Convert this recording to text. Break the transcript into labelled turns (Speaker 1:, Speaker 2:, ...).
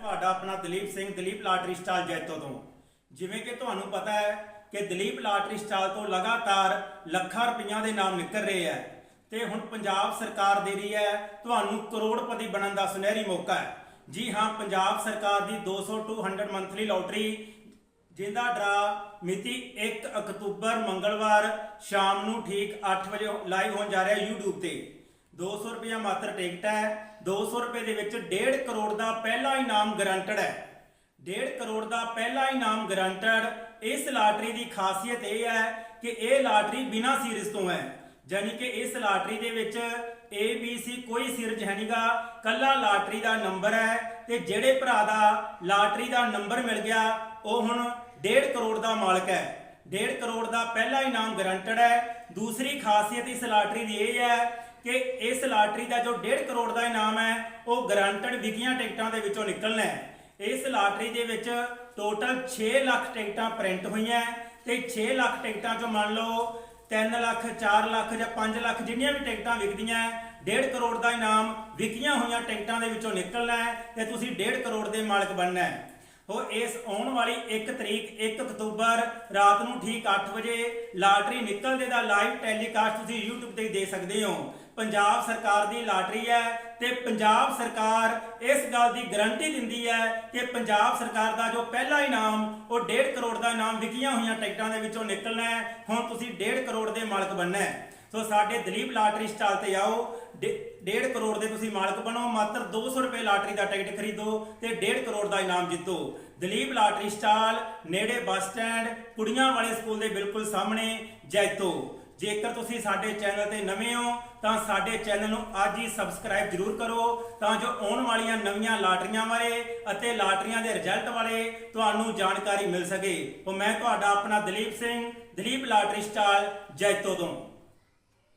Speaker 1: ਤੁਹਾਡਾ ਆਪਣਾ Dalip Singh, Dalip lottery stall Jaito ਤੋਂ। ਜਿਵੇਂ ਕਿ ਤੁਹਾਨੂੰ ਪਤਾ ਹੈ ਕਿ ਦਲੀਪ ਲਾਟਰੀ ਸਟਾਲ ਤੋਂ ਲਗਾਤਾਰ ਲੱਖਾਂ ਰੁਪਈਆਂ ਦੇ ਨਾਮ ਨਿਕਲ ਰਹੇ ਹੈ। ਤੇ ਹੁਣ ਪੰਜਾਬ ਸਰਕਾਰ ਦੇ ਰਹੀ ਹੈ, ਤੁਹਾਨੂੰ ਕਰੋੜਪਤੀ ਬਣਨ ਦਾ ਸੁਨਹਿਰੀ ਮੌਕਾ ਹੈ। ਜੀ ਹਾਂ, ਪੰਜਾਬ ਸਰਕਾਰ ਦੀ 200 ਟੂ 100 ਮੰਥਲੀ ਲੋਟਰੀ, ਜਿਹਦਾ ਡਰਾ ਮਿਤੀ 1 ਅਕਤੂਬਰ ਮੰਗਲਵਾਰ ਸ਼ਾਮ ਨੂੰ ਠੀਕ 8 ਵਜੇ ਲਾਈਵ ਹੋਣ ਜਾ ਰਿਹਾ YouTube ਤੇ। 200 ਰੁਪਇਆ ਮਾਤਰ ਟਿਕਟ ਹੈ 200 ਰੁਪਏ ਦੇ ਵਿੱਚ 1.5 ਕਰੋੜ ਦਾ ਪਹਿਲਾ ਇਨਾਮ ਗਰੰਟਡ ਹੈ। 1.5 ਕਰੋੜ ਦਾ ਪਹਿਲਾ ਇਨਾਮ ਗਰੰਟਡ ਇਸ ਲਾਟਰੀ ਦੀ ਖਾਸੀਅਤ ਇਹ ਹੈ ਕਿ ਇਹ ਲਾਟਰੀ ਬਿਨਾਂ ਸੀਰੀਜ਼ ਤੋਂ ਹੈ। ਯਾਨੀ ਕਿ ਇਸ ਲਾਟਰੀ ਦੇ ਵਿੱਚ A, B, C ਕੋਈ ਸੀਰੀਜ਼ ਹੈ ਨਹੀਂਗਾ ਕੱਲਾ ਲਾਟਰੀ ਦਾ ਨੰਬਰ ਹੈ ਤੇ ਜਿਹੜੇ ਭਰਾ ਦਾ ਲਾਟਰੀ ਦਾ ਨੰਬਰ ਮਿਲ ਗਿਆ, ਉਹ ਹੁਣ 1.5 ਕਰੋੜ ਦਾ ਮਾਲਕ ਹੈ। 1.5 ਕਰੋੜ ਦਾ ਪਹਿਲਾ ਇਨਾਮ ਗਰੰਟਡ ਹੈ। ਦੂਸਰੀ ਖਾਸੀਅਤ ਇਸ ਲਾਟਰੀ ਦੀ ਇਹ ਹੈ ਕਿ ਇਸ ਲਾਟਰੀ ਦਾ ਜੋ 1.5 ਕਰੋੜ ਦਾ ਇਨਾਮ ਹੈ, ਉਹ ਗਰੰਟਡ ਵਿਕੀਆਂ ਟਿਕਟਾਂ ਦੇ ਵਿੱਚੋਂ ਨਿਕਲਣਾ ਹੈ। ਇਸ ਲਾਟਰੀ ਦੇ ਵਿੱਚ ਟੋਟਲ 6 ਲੱਖ ਟਿਕਟਾਂ ਪ੍ਰਿੰਟ ਹੋਈਆਂ ਤੇ 6 ਲੱਖ ਟਿਕਟਾਂ ਚੋਂ ਮੰਨ ਲਓ 3 ਲੱਖ 4 ਲੱਖ ਜਾਂ 5 ਲੱਖ ਜਿੰਨੀਆਂ ਵੀ ਟਿਕਟਾਂ ਵਿਕਦੀਆਂ 1.5 ਕਰੋੜ ਦਾ ਇਨਾਮ ਵਿਕੀਆਂ ਹੋਈਆਂ ਟਿਕਟਾਂ ਦੇ ਵਿੱਚੋਂ ਨਿਕਲਣਾ ਹੈ ਤੇ ਤੁਸੀਂ 1.5 ਕਰੋੜ ਦੇ ਮਾਲਕ ਬਣਨਾ ਹੈ। ਉਹ ਇਸ ਆਉਣ ਵਾਲੀ 1 ਤਰੀਕ 1 ਅਕਤੂਬਰ ਰਾਤ ਨੂੰ ਠੀਕ 8 ਵਜੇ ਲਾਟਰੀ ਨਿਕਲਦੇ ਦਾ ਲਾਈਵ ਟੈਲੀਕਾਸਟ ਤੁਸੀਂ YouTube ਤੇ ਦੇ ਸਕਦੇ ਹੋ। ਪੰਜਾਬ ਸਰਕਾਰ ਦੀ ਲਾਟਰੀ ਹੈ ਤੇ ਪੰਜਾਬ ਸਰਕਾਰ ਇਸ ਗੱਲ ਦੀ ਗਾਰੰਟੀ ਦਿੰਦੀ ਹੈ ਕਿ ਪੰਜਾਬ ਸਰਕਾਰ ਦਾ ਜੋ ਪਹਿਲਾ ਇਨਾਮ, ਉਹ 1.5 ਕਰੋੜ ਦਾ ਇਨਾਮ ਵਿਕੀਆਂ ਹੋਈਆਂ ਟਿਕਟਾਂ ਦੇ ਵਿੱਚੋਂ ਨਿਕਲਣਾ ਹੈ। ਹੁਣ ਤੁਸੀਂ 1.5 ਕਰੋੜ ਦੇ ਮਾਲਕ ਬਣਨਾ ਹੈ। ਸੋ ਸਾਡੇ ਦਲੀਪ ਲਾਟਰੀ ਸਟਾਲ ਤੇ ਆਓ। 1.5 ਕਰੋੜ ਦੇ ਤੁਸੀਂ ਮਾਲਕ ਬਣੋ, ਮਾਤਰ 200 ਰੁਪਏ ਲਾਟਰੀ ਦਾ ਟਿਕਟ ਖਰੀਦੋ ਤੇ 1.5 ਕਰੋੜ ਦਾ ਇਨਾਮ ਜਿੱਤੋ। ਦਲੀਪ ਲਾਟਰੀ ਸਟਾਲ, ਨੇੜੇ ਬੱਸ ਸਟੈਂਡ, ਕੁੜੀਆਂ ਵਾਲੇ ਸਕੂਲ ਦੇ ਬਿਲਕੁਲ ਸਾਹਮਣੇ, ਜੈਤੋ। ਜੇਕਰ ਤੁਸੀਂ ਸਾਡੇ ਚੈਨਲ ਤੇ ਨਵੇਂ ਹੋ, ਤਾਂ ਸਾਡੇ ਚੈਨਲ ਨੂੰ ਅੱਜ ਹੀ ਸਬਸਕ੍ਰਾਈਬ ਜਰੂਰ ਕਰੋ, ਤਾਂ ਜੋ ਆਉਣ ਵਾਲੀਆਂ ਨਵੀਆਂ ਲਾਟਰੀਆਂ ਬਾਰੇ ਅਤੇ ਲਾਟਰੀਆਂ ਦੇ ਰਿਜ਼ਲਟ ਬਾਰੇ ਤੁਹਾਨੂੰ ਜਾਣਕਾਰੀ ਮਿਲ ਸਕੇ। ਉਹ ਮੈਂ ਤੁਹਾਡਾ ਆਪਣਾ ਦਲੀਪ ਸਿੰਘ, ਦਲੀਪ ਲਾਟਰੀ ਸਟਾਲ, ਜੈਤੋ ਤੋਂ।